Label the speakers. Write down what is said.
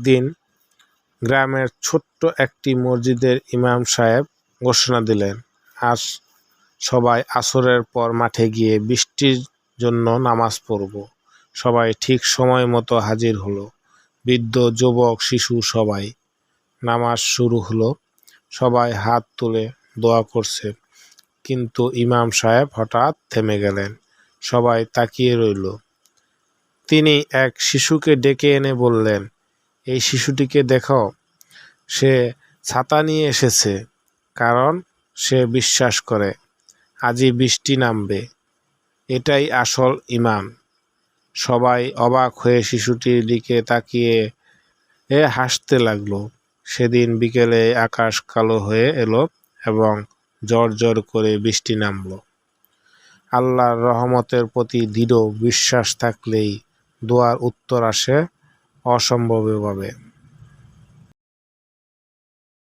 Speaker 1: একদিন গ্রামের ছোট্ট একটি মসজিদের ইমাম সাহেব ঘোষণা দিলেন, আজ সবাই আসরের পর মাঠে গিয়ে বৃষ্টির জন্য নামাজ পড়ব। সবাই ঠিক সময় মতো হাজির হলো। বৃদ্ধ, যুবক, শিশু সবাই নামাজ শুরু হলো। সবাই হাত তুলে দোয়া করছে। কিন্তু ইমাম সাহেব হঠাৎ থেমে গেলেন। সবাই তাকিয়ে রইল। তিনি এক শিশুকে ডেকে এনে বললেন এই শিশুটিকে দেখো, সে ছাতা নিয়ে এসেছে, কারণ সে বিশ্বাস করে আজই বৃষ্টি নামবে। এটাই আসল ইমান। সবাই অবাক হয়ে শিশুটির দিকে তাকিয়ে এ হাসতে লাগল। সেদিন বিকেলে আকাশ কালো হয়ে এলো এবং জ্বর জ্বর করে বৃষ্টি নামলো। আল্লাহর রহমতের প্রতি দৃঢ় বিশ্বাস থাকলেই দোয়ার উত্তর আসে অসম্ভবভাবে।